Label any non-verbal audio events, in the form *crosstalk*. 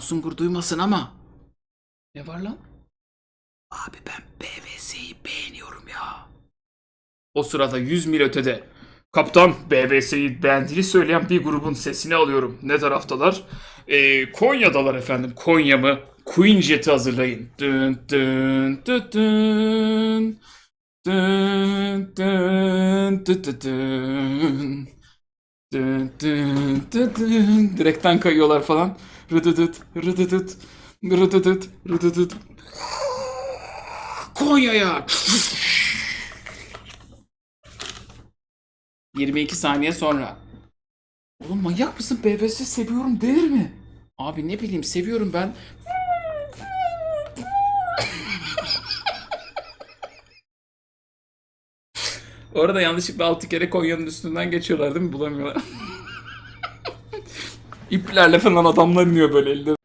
Sungur duymasın ama. Ne var lan? Abi ben BVS'yi beğeniyorum ya. O sırada 100 mil ötede. Kaptan BVS'yi beğendiğini söyleyen bir grubun sesini alıyorum. Ne taraftalar? Ee, Konya'dalar efendim. Konya mı? Queen Jet'i hazırlayın. Dın dın dın dın. Dın dın dın dın dın. Dın dın dın dın. Direkten kayıyorlar falan. Rıdıdıt, rıdıdıt, rıdıdıt, rıdıdıt. Konya'ya. 22 saniye sonra. Oğlum manyak mısın? BVS seviyorum denir mi? Abi ne bileyim seviyorum ben. *laughs* Orada yanlışlıkla 6 kere Konya'nın üstünden geçiyorlar değil mi? Bulamıyorlar. *laughs* İplerle falan adamlar iniyor böyle elde.